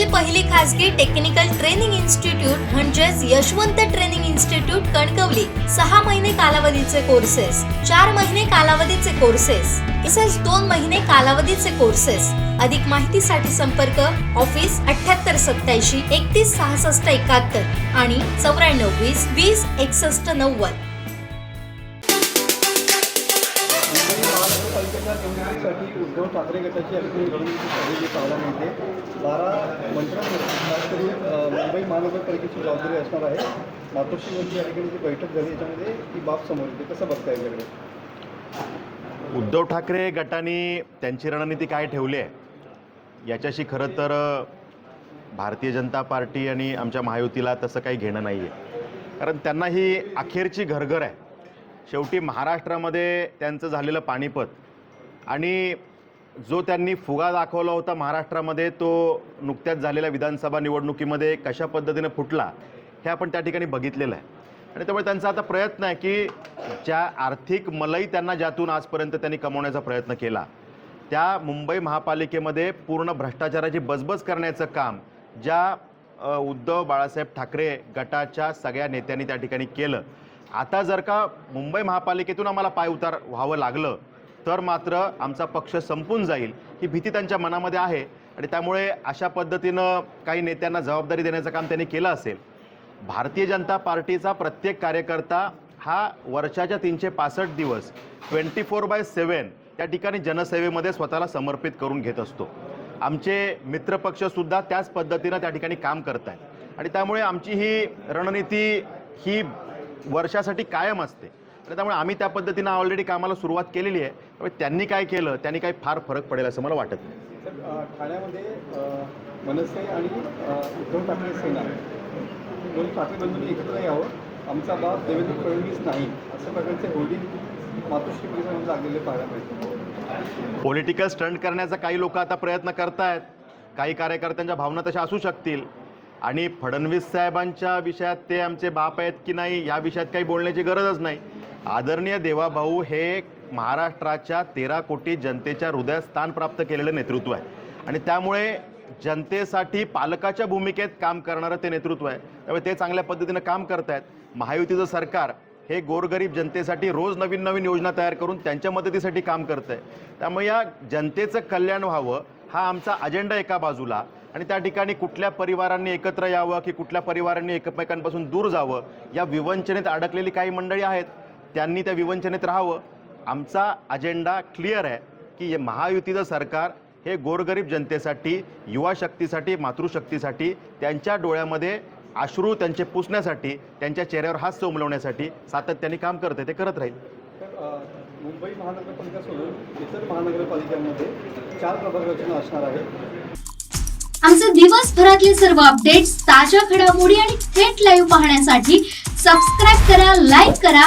देशातील पहिली खासगी टेक्निकल ट्रेनिंग इन्स्टिट्यूट म्हणजेच यशवंत ट्रेनिंग इन्स्टिट्यूट कणकवली. सहा महिने कालावधीचे कोर्सेस चार महिने कालावधीचे कोर्सेस तसेच दोन महिने कालावधीचे कोर्सेस अधिक माहितीसाठी संपर्क ऑफिस अठ्याहत्तर सत्याऐंशी एकतीस सहासष्ट एकाहत्तर आणि चौऱ्याण्णव वीस वीस एकसष्ट नव्वद. महानगरपालिकेच्या उद्धव ठाकरे गटाची अगदी रणनीती ठरलेली पाहायला मिळते. बारा मंत्र्यांमध्ये खास करून मुंबई महानगरपालिकेची जबाबदारी असणार आहे. मातोश्रीवरची या ठिकाणी जी बैठक झाली याच्यामध्ये ती बाब समोर येते. कसं बघता याच्याकडे? उद्धव ठाकरे गटाने त्यांची रणनीती काय ठेवली आहे? याच्याशी खरं तर भारतीय जनता पार्टी आणि आमच्या महायुतीला तसं काही घेणं नाही आहे कारण त्यांना ही अखेरची घरघर आहे. शेवटी महाराष्ट्रामध्ये त्यांचं झालेलं पानिपत आणि जो त्यांनी फुगा दाखवला होता महाराष्ट्रामध्ये तो नुकत्याच झालेल्या विधानसभा निवडणुकीमध्ये कशा पद्धतीने फुटला हे आपण त्या ठिकाणी बघितलेलं आहे. आणि त्यामुळे त्यांचा आता प्रयत्न आहे की ज्या आर्थिक मलई त्यांना ज्यातून आजपर्यंत त्यांनी कमवण्याचा प्रयत्न केला त्या मुंबई महापालिकेमध्ये पूर्ण भ्रष्टाचाराची बजबज करण्याचं काम ज्या उद्धव बाळासाहेब ठाकरे गटाच्या सगळ्या नेत्यांनी त्या ठिकाणी केलं. आता जर का मुंबई महापालिकेतून आम्हाला पायउतार व्हावं लागलं तर मात्र आमचा पक्ष संपून जाईल ही भीती त्यांच्या मनामध्ये आहे आणि त्यामुळे अशा पद्धतीनं काही नेत्यांना जबाबदारी देण्याचं काम त्यांनी केलं असेल. भारतीय जनता पार्टीचा प्रत्येक कार्यकर्ता हा वर्षाच्या तीनशे पासष्ट दिवस ट्वेंटी फोर बाय सेवन त्या ठिकाणी जनसेवेमध्ये स्वतःला समर्पित करून घेत असतो. आमचे मित्रपक्षसुद्धा त्याच पद्धतीनं त्या ठिकाणी काम करत आहेत आणि त्यामुळे आमची ही रणनीती ही वर्षासाठी कायम असते. त्यामुळे आम्ही त्या पद्धतीनं ऑलरेडी कामाला सुरुवात केलेली आहे. त्यामुळे त्यांनी काय केलं त्यांनी काही फार फरक पडेल असं मला वाटत नाही. ठाण्यामध्ये मनसे आणि उद्धव ठाकरे सेना दोन ठाकरे बंधूंनी एकत्र यावं. आमचा बाप देवेंद्र फडणवीस नाही. अशा प्रकारचे होर्डिंग मातोश्री पोलिसांमध्ये लागलेले पाहायला मिळते पॉलिटिकल स्टंट करण्याचा काही लोक आता प्रयत्न करतायत. काही कार्यकर्त्यांच्या भावना तशा असू शकतील. आणि फडणवीस साहेबांच्या विषयात ते आमचे बाप आहेत की नाही या विषयात काही बोलण्याची गरजच नाही. आदरणीय देवाभाऊ हे महाराष्ट्राच्या तेरा कोटी जनतेच्या हृदयात स्थान प्राप्त केलेलं नेतृत्व आहे. आणि त्यामुळे जनतेसाठी पालकाच्या भूमिकेत काम करणारं ते नेतृत्व आहे. त्यामुळे ते चांगल्या पद्धतीनं काम करतायत. महायुतीचं सरकार हे गोरगरीब जनतेसाठी रोज नवीन नवीन योजना तयार करून त्यांच्या मदतीसाठी काम करत आहे त्यामुळे या जनतेचं कल्याण व्हावं हा आमचा अजेंडा एका बाजूला. आणि त्या ठिकाणी कुठल्या परिवारांनी एकत्र यावं की कुठल्या परिवारांनी एकमेकांपासून दूर जावं या विवंचनेत अडकलेली काही मंडळी आहेत. त्यांनी त्या विवंचनेत राहावं. आमचा अजेंडा क्लिअर आहे की हे महायुतीचं सरकार हे गोरगरीब जनतेसाठी युवा शक्तीसाठी मातृशक्तीसाठी त्यांच्या डोळ्यामध्ये अश्रू त्यांचे पुसण्यासाठी त्यांच्या चेहऱ्यावर हास्य उमलवण्यासाठी सातत्याने काम करते ते करत राहील. मुंबई महानगरपालिका सोडून इतर महानगरपालिकांमध्ये चार प्रभाग रचना असणार आहे आमचे दिवसभरातले सर्व अपडेट्स ताज्या घडामोडी आणि थेट लाईव्ह पाहण्यासाठी सबस्क्राईब करा लाईक करा